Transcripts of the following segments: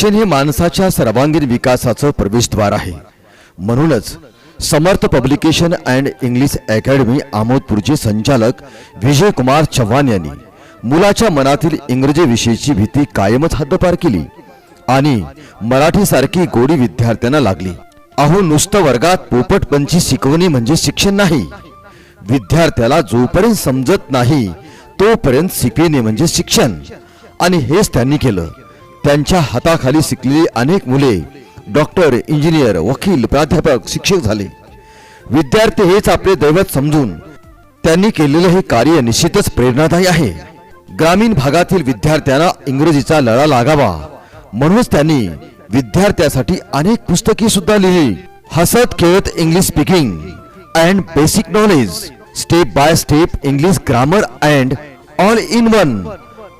शिक्षण हे माणसाच्या सर्वांगीण विकासाचं प्रवेशद्वार आहे. म्हणूनच Samarth publication and English academy आमोदपूरचे संचालक विजय कुमार चव्हाण यांनी मुलाच्या मनातील इंग्रजी विषयीची भीती कायमच हद्दपार केली आणि मराठीसारखी गोडी विद्यार्थ्यांना लागली. अहो नुसतं वर्गात पोपटपंची शिकवणी म्हणजे शिक्षण नाही. विद्यार्थ्याला जोपर्यंत समजत नाही तोपर्यंत शिकविणे म्हणजे शिक्षण. आणि हेच त्यांनी केलं. त्यांच्या हाताखाली शिकलेली अनेक मुले डॉक्टर इंजिनियर वकील प्राध्यापक शिक्षक झाले. विद्यार्थी हेच आपले दैवत समजून त्यांनी केलेलं हे कार्य निश्चितच प्रेरणादायी आहे. ग्रामीण भागातील विद्यार्थ्यांना इंग्रजीचा लढा लागावा म्हणूनच त्यांनी विद्यार्थ्यासाठी अनेक पुस्तके सुद्धा लिहिली. हसत खेळत English speaking and basic knowledge step by step English grammar and all in one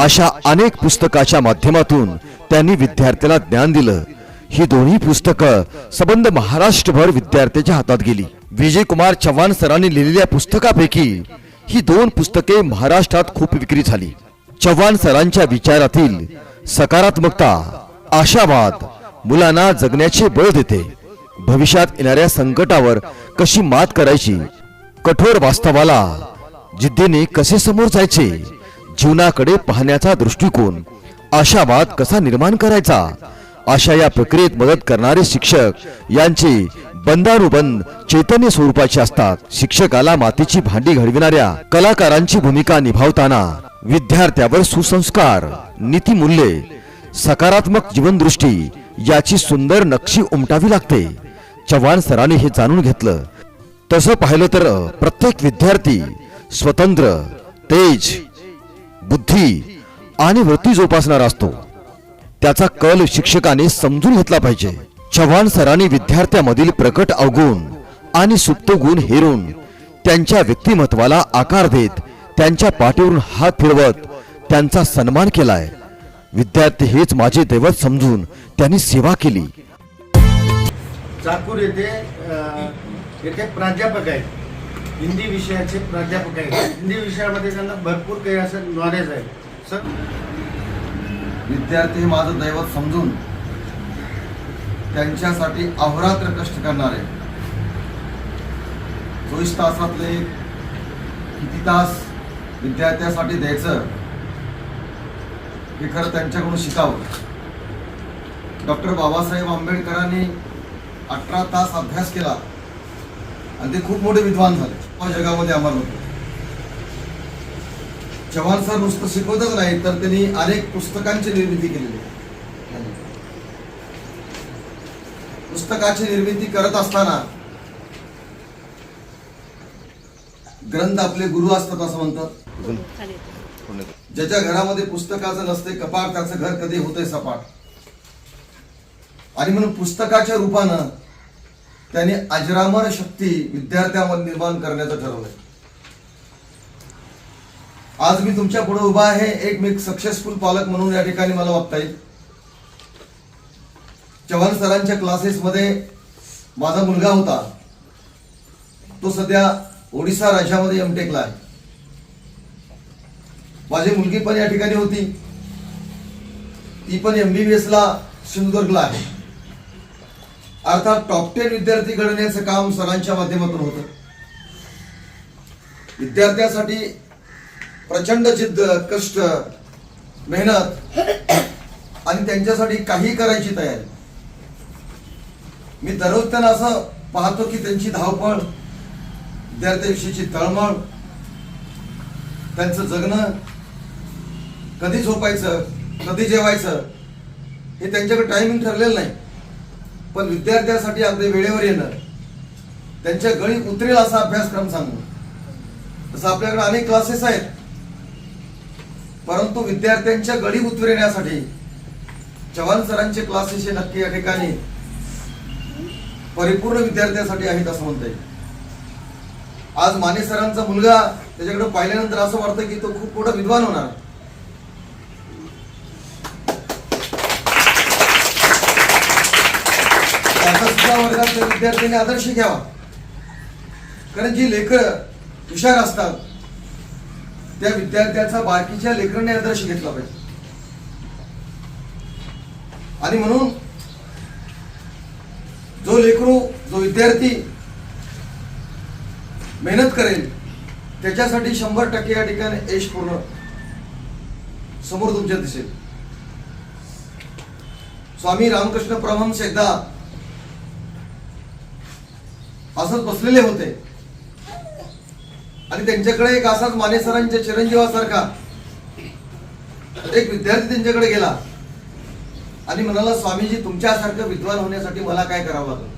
अशा अनेक पुस्तकाच्या माध्यमातून त्यांनी विद्यार्थ्याला ज्ञान दिलं. ही दोन्ही पुस्तकं संबंध महाराष्ट्रभर विद्यार्थ्याच्या हातात गेली. विजय कुमार चव्हाण सरांनी लिहिलेल्या पुस्तकापैकी ही दोन पुस्तके महाराष्ट्रात खूप विक्री झाली. चव्हाण सरांच्या विचारातील सकारात्मकता आशावाद मुलांना जगण्याचे बळ देते. भविष्यात येणाऱ्या संकटावर कशी मात करायची? कठोर वास्तवाला जिद्दीने कसे समोर जायचे? जीवनाकडे पाहण्याचा दृष्टिकोन आशावाद कसा निर्माण करायचा? अशा या प्रक्रियेत मदत करणारे शिक्षक यांचे बंदानुबंद चैतन्य स्वरूपाचे असतात. शिक्षकाला मातीची भांडी घडविणाऱ्या कलाकारांची भूमिका निभावताना विद्यार्थ्यावर सुसंस्कार नीतिमूल्ये सकारात्मक जीवनदृष्टी याची सुंदर नक्षी उमटावी लागते. चव्हाण सरांनी हे जाणून घेतलं. तसं पाहिलं तर प्रत्येक विद्यार्थी स्वतंत्र तेज बुद्धी आणि वृत्ती जोपासणारा असतो. त्याचा कल शिक्षकाने समजून घेतला पाहिजे. चव्हाण सरांनी विद्यार्थ्यामधील प्रकट अवगुण आणि सुप्त गुण हेरून त्यांच्या व्यक्तिमत्वाला आकार देत त्यांच्या पाठीवरून हात फिरवत त्यांचा सन्मान केलाय. विद्यार्थी हेच माझे दैवत समजून त्यांनी सेवा केली. चाकूर येथे येथे प्राध्यापक आहेत. हिंदी विषयाचे प्राध्यापक आहेत. हिंदी विषयामध्ये त्यांना भरपूर काही असं नॉलेज आहे. सर विद्यार्थी हे माझं दैवत समजून त्यांच्यासाठी अहोरात्र कष्ट करणारे. चोवीस तासातले किती तास विद्यार्थ्यासाठी द्यायचं हे खरं त्यांच्याकडून शिकावं. डॉक्टर बाबासाहेब आंबेडकरांनी अठरा तास अभ्यास केला आणि ते खूप मोठे विद्वान झाले. जगामध्ये अमर होते. चव्हाण सर नुसतं शिकवतच नाही तर त्यांनी अनेक पुस्तकांची निर्मिती केलेली पुस्तकाची निर्मिती करत असताना ग्रंथ आपले गुरु असतात असं म्हणतात. ज्याच्या घरामध्ये पुस्तकाचं नसते कपाट त्याचं घर कधी होतंय सपाट. आणि म्हणून पुस्तकाच्या रूपानं त्यांनी अजरामर शक्ती विद्यार्थ्यामध्ये निर्माण करण्याचं ठरवलंय. आज मी तुमच्यापुढे उभा आहे एक मी सक्सेसफुल पालक म्हणून या ठिकाणी मला वागता येईल. चव्हाण सरांच्या क्लासेसमध्ये माझा मुलगा होता. तो सध्या ओडिसा राज्यामध्ये एमटेकला आहे. माझी मुलगी पण या ठिकाणी होती. ती पण एमबीबीएसला सिंधुदुर्गला आहे. अर्थात टॉप टेन विद्यार्थी घडवण्याचं काम सरांच्या माध्यमातून होतं. विद्यार्थ्यासाठी प्रचंड जिद्द कष्ट मेहनत आणि त्यांच्यासाठी काही करायची तयारी. मी दररोज त्यांना असं पाहतो की त्यांची धावपळ विद्यार्थ्यांविषयीची तळमळ त्यांचं जगणं कधी झोपायचं कधी जेवायचं हे त्यांच्याकडे टायमिंग ठरलेलं नाही. पण विद्यार्थ्यासाठी अगदी वेळेवर येणं त्यांच्या गळी उतरेल असा अभ्यासक्रम सांगू तसं आपल्याकडे अनेक क्लासेस आहेत. परंतु विद्यार्थ्यांच्या गळी उतरण्यासाठी चव्हाण सरांचे क्लासेस हे नक्की या ठिकाणी परिपूर्ण विद्यार्थ्यांसाठी आहेत असं म्हणता येईल. आज माने सरांचा मुलगा त्याच्याकडे पाहिल्यानंतर असं वाटतं की तो खूप मोठा विद्वान होणार. वर्गातल्या विद्यार्थ्यांनी आदर्श घ्यावा. कारण जी लेकरं हुशार असतात त्या विद्यार्थ्याचा बाकीच्या लेकरांनी आदर्श घेतला पाहिजे. आणि म्हणून जो लेकरू जो विद्यार्थी मेहनत करेल त्याच्यासाठी शंभर टक्के या ठिकाणी यश पूर्ण समोर तुमच्या दिसेल. स्वामी रामकृष्ण परमहंस एकदा असंच बसलेले होते. आणि त्यांच्याकडे एक असाच मानेसरांच्या चिरंजीवासारखा एक विद्यार्थी त्यांच्याकडे गेला. आणि म्हणाला स्वामीजी तुमच्यासारखं विद्वान होण्यासाठी मला काय करावं लागलं?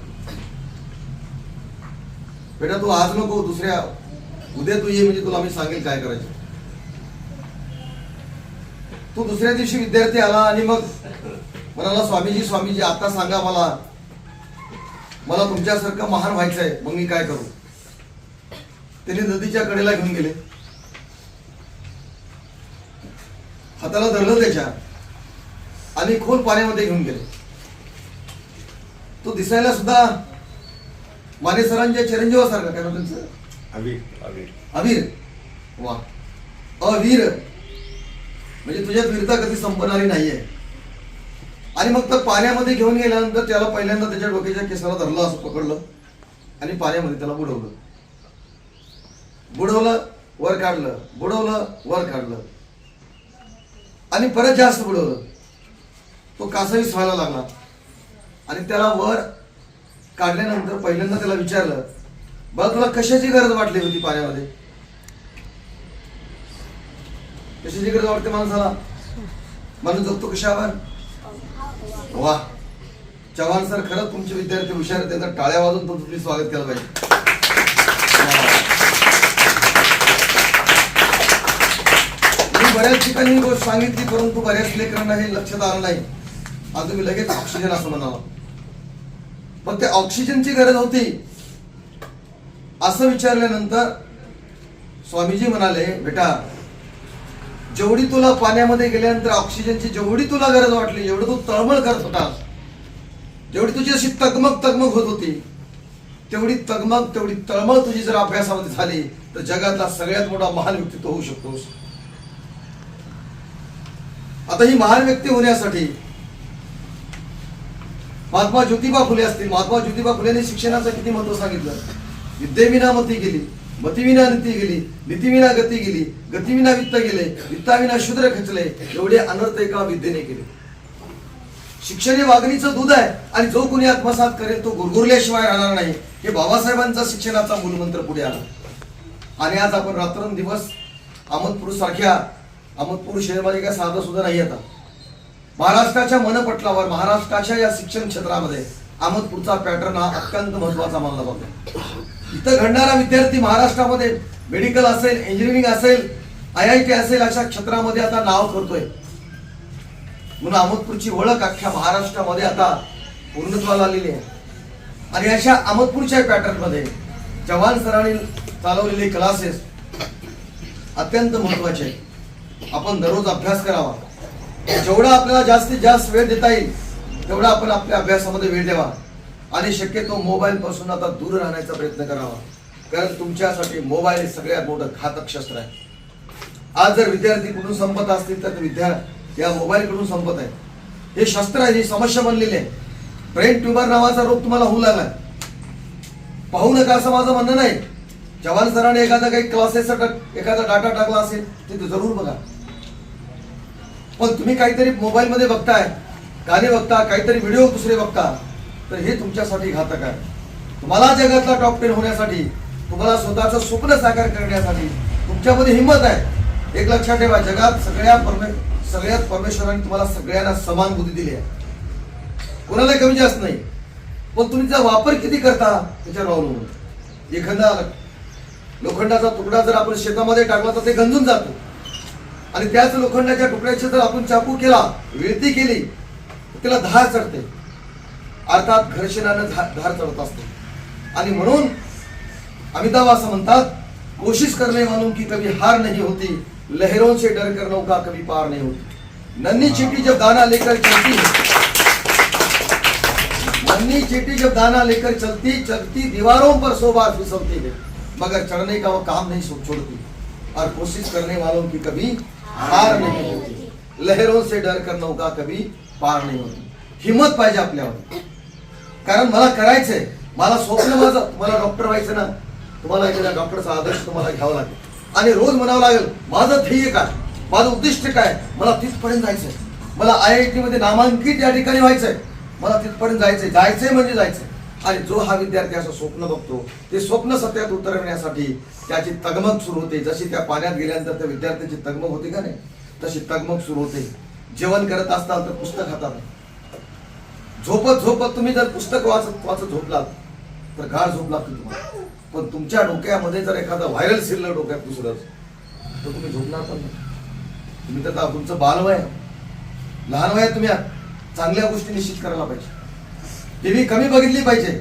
बेटा तू आज नको दुसऱ्या उद्या तू ये म्हणजे तुला मी सांगेल काय करायचं. तू दुसऱ्या दिवशी विद्यार्थी आला आणि मग म्हणाला स्वामीजी स्वामीजी आता सांगा मला. मला तुमच्यासारखं महान व्हायचंय मग मी काय करू? त्यांनी नदीच्या कडेला घेऊन गेले. हाताला धरलं त्याच्या. आणि खोल पाण्यामध्ये घेऊन गेले. तो दिसायला सुद्धा माने सरांच्या चिरंजीवासारखा. काय नाव त्यांचं? अवीर वा. अवीर. म्हणजे तुझ्यात वीरता कधी संपणारी नाहीये. आणि मग तर पाण्यामध्ये घेऊन गेल्यानंतर त्याला पहिल्यांदा त्याच्या डोक्याच्या केसाला धरलं असं पकडलं. आणि पाण्यामध्ये त्याला बुडवलं. बुडवलं वर काढलं. बुडवलं वर काढलं. आणि परत जास्त बुडवलं. तो कासावीस व्हायला लागला. आणि त्याला वर काढल्यानंतर पहिल्यांदा त्याला विचारलं बरं तुला कशाची गरज वाटली होती पाण्यामध्ये? कशाची गरज वाटते? माणसाला. माणूस जगतो कशावर वा चव्हाण सर खरंच तुमचे विद्यार्थी हुशार त्यांचा टाळ्या वाजून तुमचं स्वागत केलं पाहिजे. बऱ्याच ठिकाणी गोष्ट सांगितली परंतु बऱ्याच लेकरांना हे लक्षात आलं नाही. आता तुम्ही लगेच ऑक्सिजन असं म्हणाला. पण ते ऑक्सिजनची गरज होती. असं विचारल्यानंतर स्वामीजी म्हणाले बेटा जेवढी तुला पाण्यामध्ये गेल्यानंतर ऑक्सिजनची जेवढी तुला गरज वाटली जेवढी तू तळमळ करत होता. जेवढी तुझी अशी तगमग तगमग होत होती तेवढी तगमग तेवढी तळमळ तुझी जर अभ्यासामध्ये झाली तर जगातला सगळ्यात मोठा महान व्यक्तित्व होऊ शकतोस. आता ही महान व्यक्ती होण्यासाठी महात्मा ज्योतिबा फुले असतील. महात्मा ज्योतिबा फुलेने शिक्षणाचं किती महत्त्व सांगितलं? विद्येविना मती गेली मतीविना नीती गेली नीतीविना गती गेली गतीविना वित्त गेले वित्ताविना शूद्र खचले एवढे अनर्थ एका विद्येने केले. शिक्षण हे वागणीचं दूध आहे आणि जो कोणी आत्मसात करेल तो गुरगुरल्याशिवाय राहणार नाही. हे बाबासाहेबांचा शिक्षणाचा मूलमंत्र पुढे आला. आणि आज आपण रात्रंदिवस अहमदपूर सारख्या अहमदपूर शहरमध्ये काय साधं सुद्धा नाही आता. महाराष्ट्राच्या मनपटलावर महाराष्ट्राच्या या शिक्षण क्षेत्रामध्ये अहमदपूरचा पॅटर्न हा अत्यंत महत्त्वाचा मानला जातो. इथं घडणारा विद्यार्थी महाराष्ट्रामध्ये मेडिकल असेल इंजिनिअरिंग असेल आय आय टी असेल अशा क्षेत्रामध्ये आता नाव करतोय म्हणून अहमदपूरची ओळख अख्ख्या महाराष्ट्रामध्ये आता पूर्णत्वाला आलेली आहे. आणि अशा अहमदपूरच्या पॅटर्नमध्ये जवान सरांनी चालवलेले क्लासेस अत्यंत महत्त्वाचे आहेत. आपण दररोज अभ्यास करावा. जेवढा आपल्याला जास्तीत जास्त वेळ देता येईल तेवढा आपण आपल्या अभ्यासामध्ये वेळ द्यावा. आणि शक्यतो मोबाईल पासून आता दूर राहण्याचा प्रयत्न करावा. कारण तुमच्यासाठी मोबाईल हे सगळ्यात मोठं घातक शस्त्र आहे. आज जर विद्यार्थी कुठून संपत असतील तर विद्या या मोबाईलकडून संपत आहे हे शस्त्र आहे ही समस्या बनलेली आहे. ब्रेन ट्युमर नावाचा रोग तुम्हाला होऊ लागला पाहू नका असं माझं म्हणणं नाही. जवान सरांनी एखादा काही क्लासेस एखादा डाटा टाकला असेल ते जरूर बघा. पण तुम्ही काहीतरी मोबाईलमध्ये बघताय गाणे बघता काहीतरी व्हिडिओ दुसरे बघता तर हे तुमच्यासाठी घातक आहे. तुम्हाला जगातला टॉप टेन होण्यासाठी तुम्हाला स्वतःचं स्वप्न साकार करण्यासाठी तुमच्यामध्ये हिंमत आहे. एक लक्षात ठेवा जगात सगळ्या परमे सगळ्यात परमेश्वराने तुम्हाला सगळ्यांना समान बुद्धी दिली आहे. कोणाला कमी जास्त नाही. पण तुम्ही त्याचा वापर किती करता त्याच्यावर अवलंबून एखादा लोखंडाचा तुकडा जर आपण शेतामध्ये टाकला तर ते गंजून जातो. आणि त्याच लोखंडाच्या तुकड्याची जर आपण चाकू केला विळती केली तर त्याला धार चढते. अर्थात घर्षणानं धार चढत असते. आणि म्हणून अमिताभ असं म्हणतात कोशिश करणे वालों की कभी हार नहीं होती लहरों से डर कर नौका कभी पार नहीं होती. नन्ही चीटी जब दाना लेकर चलती है नन्ही चीटी जब दाना लेकर चलती चलती दीवारों पर सो बार फिसलती है मगर चढ़ने का वो काम नहीं सो- छोड़ती। और कोशिश करने वालों की कभी हार नहीं होती. लहरों से डर कर नौका कभी पार नाही होती. हिंमत पाहिजे आपल्यावर. कारण मला करायचंय. मला स्वप्न माझं मला डॉक्टर व्हायचं ना तुम्हाला एखाद्या डॉक्टरचा आदर्श तुम्हाला घ्यावा लागेल. आणि रोज म्हणावं लागेल माझं ध्येय काय? माझं उद्दिष्ट काय? मला तिथपर्यंत जायचंय. मला आय आय टी मध्ये नामांकित या ठिकाणी व्हायचंय. मला तिथपर्यंत जायचंय. जायचंय म्हणजे जायचंय. आणि जो हा विद्यार्थी असं स्वप्न बघतो ते स्वप्न सत्यात उतरवण्यासाठी त्याची तगमग सुरू होते. जशी त्या पाण्यात गेल्यानंतर त्या विद्यार्थ्याची तगमग होते का नाही तशी तगमग सुरू होते. जेवण करत असताल तर पुस्तक हातात. झोपत झोपत तुम्ही जर पुस्तक वाचत वाचत झोपलात तर गाळ झोप लागते तुम्हाला. पण तुमच्या डोक्यामध्ये जर एखादा व्हायरल शिरलं डोक्यात दुसरंच तर तुम्ही झोपणार पण तुम्ही तर तुमचं बालवय लहान वय तुम्ही चांगल्या गोष्टी निश्चित करायला पाहिजे. टीव्ही कमी बघितली पाहिजे.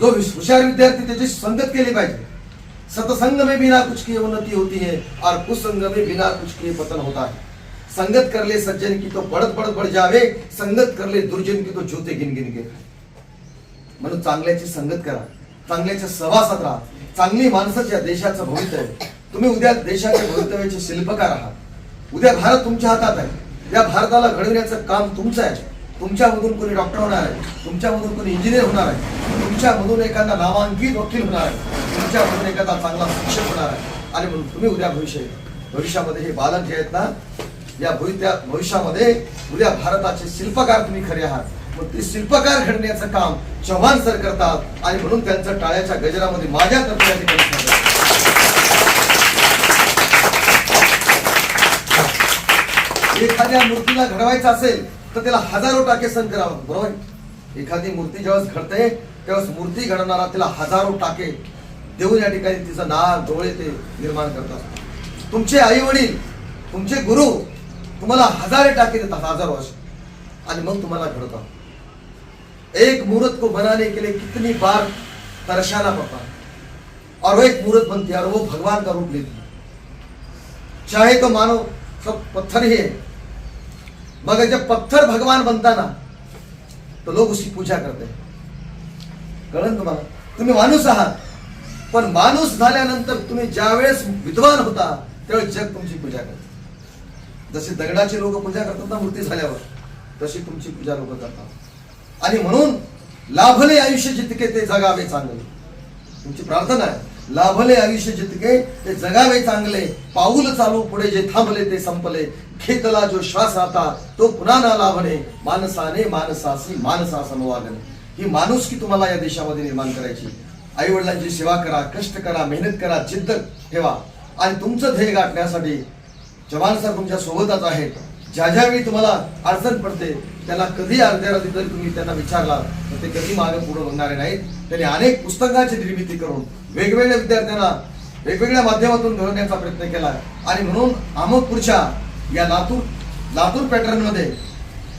जो हुशार विद्यार्थी त्याची संगत केली पाहिजे. सतसंग में बिना कुछ की उन्नति होती है और कुसंग में बिना कुछ किए पतन होता है. संगत कर ले सज्जन की तो बढ़त बढ़त बढ़ जावे संगत कर ले दुर्जन की तो ज्योते गिन गिन गे म्हणून चांगल्याची संगत करा. चांगल्याच्या सहवासात राहा. चांगली माणसंच या देशाचं भवितव्य तुम्ही उद्या देशाच्या भवितव्याचे शिल्पकार आहात. उद्या भारत तुमच्या हातात आहे. या भारताला घडवण्याचं काम तुमचं आहे. तुमच्यामधून कोणी डॉक्टर होणार आहे तुमच्यामधून कोणी इंजिनियर होणार आहे तुमच्यामधून एखादा नामांकित वकील होणार आहे तुमच्यामधून एखादा चांगला शिक्षक होणार आहे. आणि म्हणून तुम्ही उद्या भविष्य भविष्यामध्ये हे बालक जे आहेत ना या भविष्यामध्ये उद्या भारताचे शिल्पकार तुम्ही खरे आहात. मग ते शिल्पकार घडण्याचं काम चव्हाण सर करतात आणि म्हणून त्यांचं टाळ्याच्या गजरामध्ये माझ्या तर्फे एखाद्या मूर्तीला घडवायचं असेल तर त्याला हजारो टाके सहन करावं बरोबर एखादी मूर्ती ज्यावेळेस घडते त्यावेळेस मूर्ती घडवणारा त्याला हजारो टाके देऊन या ठिकाणी तिचं नाक डोळे ते निर्माण करतात तुमचे आई वडील तुमचे गुरु तुम्हाला हजारे टाके देतात हजारो असे. आणि मग तुम्हाला घडवतात. एक मूर्त को बनाने के लिए कितनी बार तरशाना पड़ता और वो एक मूर्त बनती है और वो भगवान का रूप लेती है. चाहे तो मानो सब पत्थर ही है मगर जब पत्थर भगवान बनता ना तो लोग उसकी पूजा करते हैं। कळलं तुम्हाला तुम्ही माणूस आहात पण माणूस झाल्यानंतर तुम्ही ज्यावेळेस विद्वान होता त्यावेळेस जग तुमची पूजा करते। जसे दगडाची लोक पूजा करतात ना मूर्ती झाल्यावर तशी तुमची पूजा लोक करतात। आणि म्हणून लाभले आयुष्य जितके ते जगावे चांगले। तुमची प्रार्थना आहे लाभले आयुष्य जितके ते जगावे चांगले पाऊल चालू पुढे जे थांबले ते संपले घेतला जो श्वास आता तो पुन्हा ना लाभणे. माणसाने माणसासी माणसा समवागणे ही माणुसकी तुम्हाला या देशामध्ये निर्माण करायची? आई वडिलांची सेवा करा कष्ट करा मेहनत करा जिद्द ठेवा. आणि तुमचं ध्येय गाठण्यासाठी जवान सर तुमच्या सोबतच आहेत. ज्या ज्यावेळी तुम्हाला अडचण पडते त्यांना कधी अर्ध्या रात्री जरी तुम्ही त्यांना विचारला तर ते कधी मागे पुढे बघणारे नाहीत. त्यांनी अनेक पुस्तकांची निर्मिती करून वेगवेगळ्या विद्यार्थ्यांना वेगवेगळ्या माध्यमातून घडवण्याचा प्रयत्न केला. आणि म्हणून अहमदपूरच्या या लातूर लातूर पॅटर्नमध्ये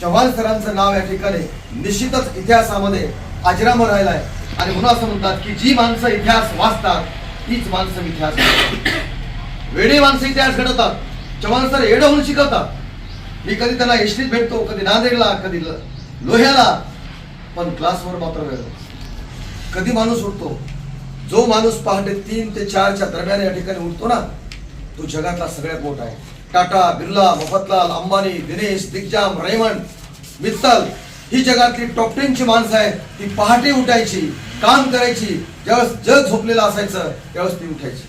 चव्हाण सरांचं नाव या ठिकाणी निश्चितच इतिहासामध्ये अजरामर राहिला आहे. आणि म्हणून असं म्हणतात की जी माणसं इतिहास वाचतात तीच माणसं इतिहास वेडे माणसं इतिहास घडवतात. चव्हाण सर येडं होऊन शिकवतात. मी कधी त्यांना एसटीत भेटतो कधी नांदेडला कधी लोह्याला पण क्लासवर मात्र वेळ कधी माणूस उठतो? जो माणूस पहाटे तीन ते चारच्या दरम्यान या ठिकाणी उठतो ना तो जगातला सगळ्यात मोठा आहे. टाटा बिर्ला मोफतलाल अंबानी दिनेश दिग्जाम रेमंड मित्तल ही जगातली टॉप टेनची माणसं आहेत. ती पहाटे उठायची काम करायची ज्यावेळेस जग झोपलेलं असायचं त्यावेळेस ती उठायची.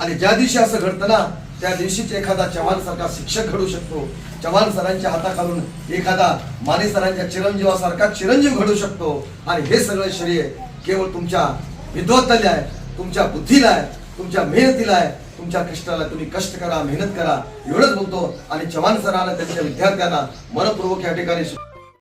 आणि ज्या दिवशी असं घडतं ना त्या दिवशीच एखादा चव्हाण सारखा शिक्षक घडू शकतो. चव्हाण सरांच्या हाताखालून एखादा माने सरांच्या चिरंजीवासारखा चिरंजीव घडू शकतो. आणि हे सगळं श्रेय केवळ तुमच्या विद्वत्ताला आहे तुमच्या बुद्धीला आहे तुमच्या मेहनतीला आहे. तुमच्या कष्टाला तुम्ही कष्ट करा मेहनत करा एवढंच बोलतो. आणि चव्हाण सरांना त्यांच्या विद्यार्थ्यांना मनपूर्वक या ठिकाणी